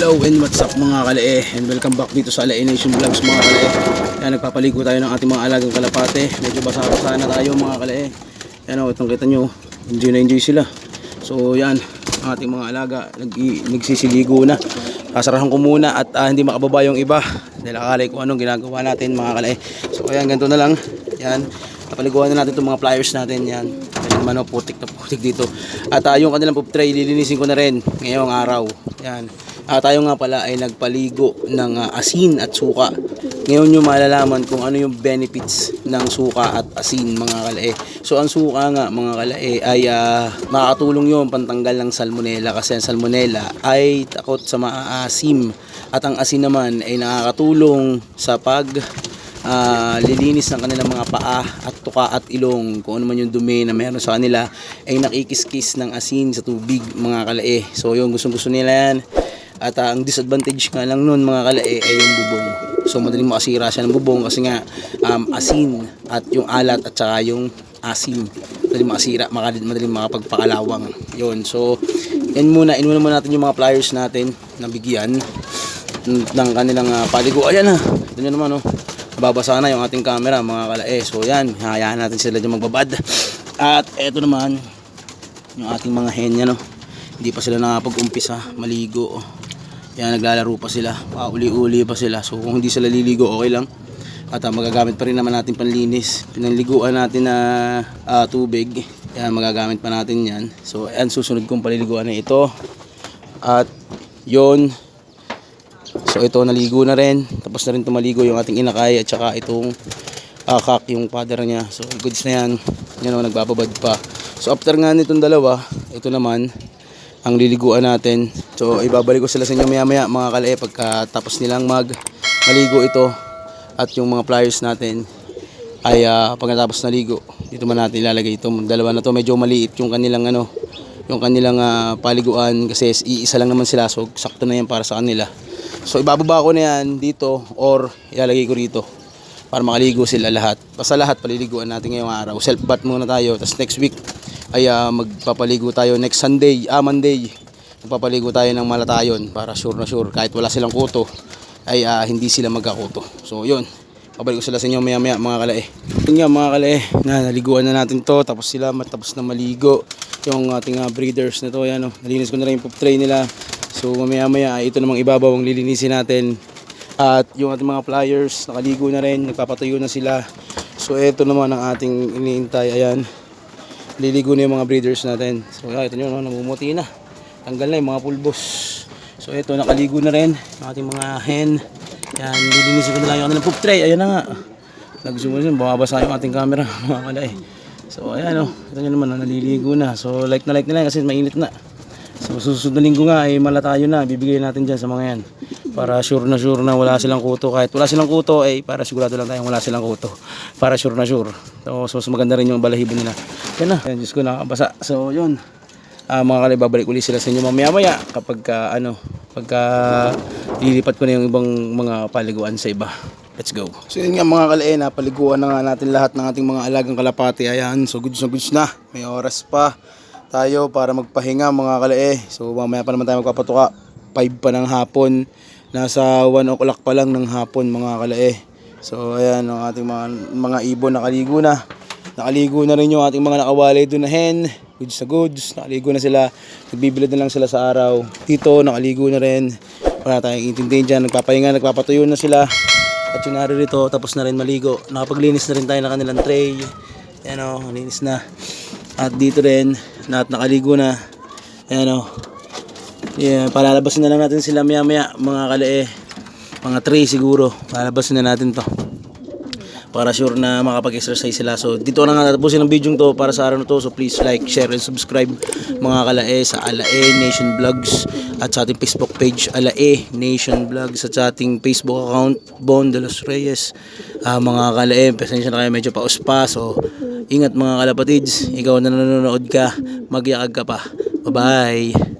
Hello and what's up mga kalae? And welcome back dito sa Alae Nation Vlogs mga kalae. Yan nagpapaligo tayo ng ating mga alagang kalapate. Medyo basa-basa na tayo mga kalae. Yan o itong kita nyo Enjoy na enjoy sila. So yan ang ating mga alaga nag nagsisiligo na. Kasarahan ko muna at ah, hindi makababa yung iba. Dahil akalay ko anong ginagawa natin mga kalae. So ayan ganito na lang. Yan Napaliguan na natin itong mga pliers natin. Yan naman o putik na putik dito. At ah, yung kanilang poop tray lilinisin ko na rin ngayong araw. Yan Ah, tayo nga pala ay nagpaligo ng ah, asin at suka. Ngayon nyo malalaman kung ano yung benefits ng suka at asin mga kalae. So ang suka nga mga kalae ay ah, makakatulong yun pantanggal ng salmonella kasi ang salmonella ay takot sa maaasim. At ang asin naman ay nakakatulong sa pag ah, lilinis ng kanilang mga paa at tuka at ilong kung ano man yung dumi na meron sa kanila ay nakikiskis ng asin sa tubig mga kalae. So yung gustong gusto nila yan at ah, ang disadvantage nga lang nun mga kalae ay yung bubong. So madaling makasira siya ng bubong kasi nga um, asin at yung alat at saka yung asim. Madaling makasira, madaling, madaling makapagpakalawang. Yun. So yan muna, inuna muna natin yung mga pliers natin na bigyan ng kanilang uh, paligo. Ayan na. Ito nyo naman oh. Babasa na yung ating camera mga kalae. So yan, hayaan natin sila dyan magbabad. At eto naman yung ating mga hen yan oh. Hindi pa sila nakapag-umpisa maligo. Oh. Yan, naglalaro pa sila. Pauli-uli pa sila. So kung hindi sila liligo, okay lang. At ah, magagamit pa rin naman natin panlinis. Pinanliguan natin na ah, tubig. Yan, magagamit pa natin yan. So, yan, susunod kong paliliguan na ito. At, yon So, ito, naligo na rin. Tapos na rin tumaligo yung ating inakay at saka itong akak, yung father niya. So, goods na yan. Yan o, nagbababad pa. So, after nga nitong dalawa, ito naman, ang liliguan natin. So, ibabalik ko sila sa inyo maya maya mga kalae pagkatapos nilang mag maligo ito at yung mga pliers natin ay uh, pagkatapos naligo dito man natin ilalagay ito dalawa na to. Medyo maliit yung kanilang ano yung kanilang ah, paliguan kasi iisa lang naman sila. So sakto na yan para sa kanila. So ibababa ko na yan dito or ilalagay ko rito para makaligo sila lahat. Basta lahat paliliguan natin ngayong araw. Self bath muna tayo. Tapos next week ay ah, magpapaligo tayo next Sunday ah Monday magpapaligo tayo ng malatayon para sure na sure kahit wala silang kuto ay ah, hindi sila magkakuto so yun Pabalik ko sila sa inyo maya maya mga kalae. Yun nga mga kalae, na naliguan na natin to tapos sila matapos na maligo yung ating ah, breeders na to. Yan, oh. Nalinis ko na rin yung poop tray nila. So mamaya maya ay ito namang ibabaw ang lilinisin natin. At yung ating mga pliers nakaligo na rin, nagpapatuyo na sila. So ito naman ang ating iniintay. Ayan, liligo na yung mga breeders natin. So ito nyo, no, namumuti na. Tanggal na yung mga pulbos. So ito, nakaligo na rin yung ating mga hen. Yan, lilinisin ko na lang yung kanilang poop tray. Ayan na nga. Nagsumunod, bumabasa yung ating camera. Mga. So ayan o, ito nyo naman, naliligo na. So like na like na lang kasi mainit na. So susunod na linggo nga ay malatayo na. Bibigay natin dyan sa mga yan. Para sure na sure na wala silang kuto. Kahit wala silang kuto ay para sigurado lang tayong wala silang kuto. Para sure na sure. So, so mas maganda rin yung balahibo nila. Yan na. Yan, Diyos ko nakakabasa. So yun. Ah, mga kalay, babalik ulit sila sa inyo mamaya maya kapag ka, ano, pagka lilipat ko na yung ibang mga paliguan sa iba. Let's go. So yun nga mga kalay, napaliguan na nga natin lahat ng ating mga alagang kalapati. Ayan, so goods na goods na. May oras pa tayo para magpahinga mga kalay. So mamaya pa naman tayo magpapatuka. 5 pa ng hapon. Nasa 1 o'clock pa lang ng hapon mga kalay. So ayan, ang ating mga, mga ibon nakaligo na. Nakaligo na rin yung ating mga nakawalay doon na hen. Goods na goods. Nakaligo na sila. Nagbibilad na lang sila sa araw. Dito, nakaligo na rin. Wala tayong intindihin dyan. Nagpapahinga, nagpapatuyo na sila. At yung naririto, tapos na rin maligo. Nakapaglinis na rin tayo ng kanilang tray. Yan o, linis na. At dito rin, na, nakaligo na. Yan o. Yeah, palalabasin na lang natin sila maya maya, mga kalae. Mga 3 siguro. Palalabasin na natin to para sure na makapag-exercise sila. So dito na nga natapusin ang video to para sa araw na to. So please like, share, and subscribe mga kalae sa Alae Nation Vlogs at sa ating Facebook page Alae Nation Vlogs at sa ating Facebook account Bon de los Reyes. Ah, mga kalae, pasensya na kayo medyo paus pa. So ingat mga kalapatids. Ikaw na nanonood ka, magyakag ka pa. Bye-bye.